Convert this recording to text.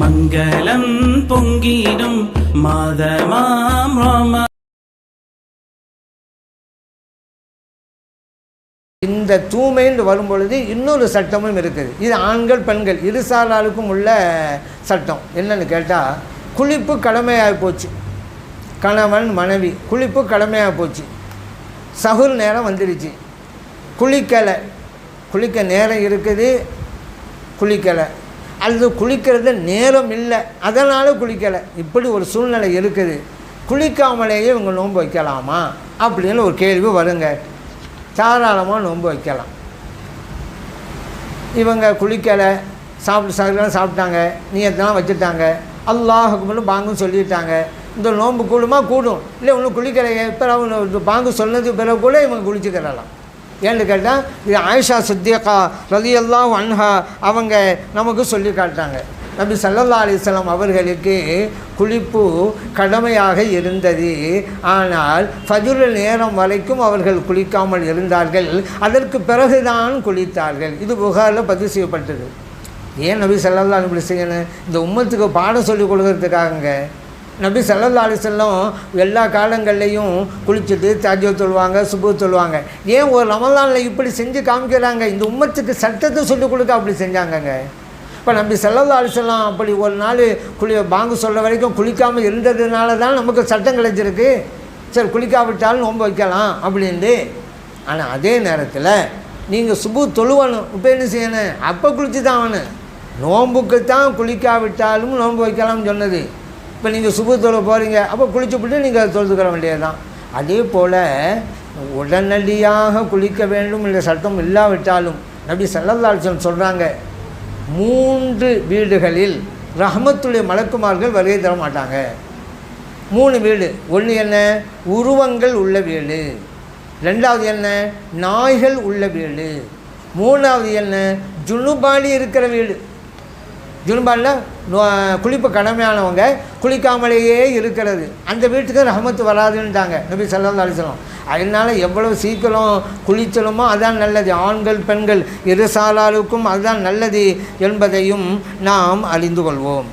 மங்களம் பொங்கிடும் மாதமாம் ராம. இந்த தூய்மைன்னு வரும் பொழுது இன்னொரு சட்டமும் இருக்குது. இது ஆண்கள் பெண்கள் இருசாராளுக்கும் உள்ள சட்டம். என்னன்னு கேட்டால் குளிப்பு கடமையாகி போச்சு. கணவன் மனைவி குளிப்பு கடமையாக போச்சு. சகுல் நேரம் வந்துடுச்சு. குளிக்கலை. குளிக்க நேரம் இருக்குது. குளிக்கலை. அல்லது குளிக்கிறது நேரம் இல்லை. அதனால் குளிக்கலை. இப்படி ஒரு சூழ்நிலை இருக்குது. குளிக்காமலேயே இவங்க நோன்பு வைக்கலாமா? அப்படின்னு ஒரு கேள்வி வருங்க. தாராளமாக நோன்பு வைக்கலாம். இவங்க குளிக்கலை. சாப்பிட்டு சாப்பிட்டு சாப்பிட்டாங்க. நீயத்தான் வச்சுட்டாங்க. அல்லாஹ் பாங்கும் சொல்லிட்டாங்க. இந்த நோன்பு கூடுமா? கூடும். இல்லை ஒன்றும் குளிக்கலையே. பிறகு பாங்கு சொன்னதுக்கு பிறகு கூட இவங்க குளிச்சுக்கிறலாம். ஏன்னு கேட்டால் இது ஆயிஷா சித்தியக்கா ரலியல்லாஹு அன்ஹா அவங்க நமக்கு சொல்லி காட்டாங்க நபி சல்லல்லா அலிஸ்லாம் அவர்களுக்கு குளிப்பு கடமையாக இருந்தது. ஆனால் ஃபஜுர் நேரம் வரைக்கும் அவர்கள் குளிக்காமல் இருந்தார்கள். அதற்கு பிறகுதான் குளித்தார்கள். இது புகாரில் பதிவு செய்யப்பட்டது. ஏன் நபி சல்லல்லா இப்படி செய்யணும்? இந்த உம்மத்துக்கு பாடம் சொல்லிக் கொடுக்கறதுக்காகங்க. நபி சல்லல்லா அலிசல்லம் எல்லா காலங்கள்லேயும் குளிச்சுட்டு தாஜோ சொல்லுவாங்க சுபு சொல்லுவாங்க ஏன் ஒரு ரமலானில் இப்படி செஞ்சு காமிக்கிறாங்க? இந்த உம்மத்துக்கு சட்டத்தை சொல்லிக் கொடுக்க அப்படி செஞ்சாங்கங்க. இப்போ நம்பி சல்லல்லா அலிசல்லாம் அப்படி ஒரு நாள் குளி பாங்கு சொல்ல வரைக்கும் குளிக்காமல் இருந்ததுனால தான் நமக்கு சட்டம் கிடைச்சிருக்கு. சரி குளிக்காவிட்டாலும் நோன்பு வைக்கலாம் அப்படின்ட்டு. ஆனால் அதே நேரத்தில் நீங்கள் சுபு தொழுவணும். இப்போ என்ன செய்யணும்? அப்போ குளிச்சு தான் ஆகணும். நோன்புக்கு தான் குளிக்காவிட்டாலும் நோன்பு வைக்கலாம்னு சொன்னது. இப்போ நீங்கள் சுப தொழ போகிறீங்க அப்போ குளிச்சுப்பிட்டு நீங்கள் தொழுதுக்கிற வேண்டியது தான் அதே போல் உடனடியாக குளிக்க வேண்டும் என்ற சட்டம் இல்லாவிட்டாலும் நபி சல்லல்லாஹன் சொல்கிறாங்க மூன்று வீடுகளில் ரஹமத்துடைய மலக்குமார்கள் வருகை தர மாட்டாங்க. மூணு வீடு ஒன்று என்ன? உருவங்கள் உள்ள வீடு. ரெண்டாவது என்ன? நாய்கள் உள்ள வீடு. மூணாவது என்ன? ஜுனுபாலி இருக்கிற வீடு. ஜுனுபாலில் குளிப்பு கடமையானவங்க குளிக்காமலேயே இருக்கிறது. அந்த வீட்டுக்கு ரஹமத்து வராதுன்ட்டாங்க நபி சல்லா அலிஸ்லாம் அதனால் எவ்வளோ சீக்கிரம் குளிச்சலுமோ அதான் நல்லது. ஆண்கள் பெண்கள் இரு சாலாருக்கும் அதுதான் நல்லது என்பதையும் நாம் அறிந்து கொள்வோம்.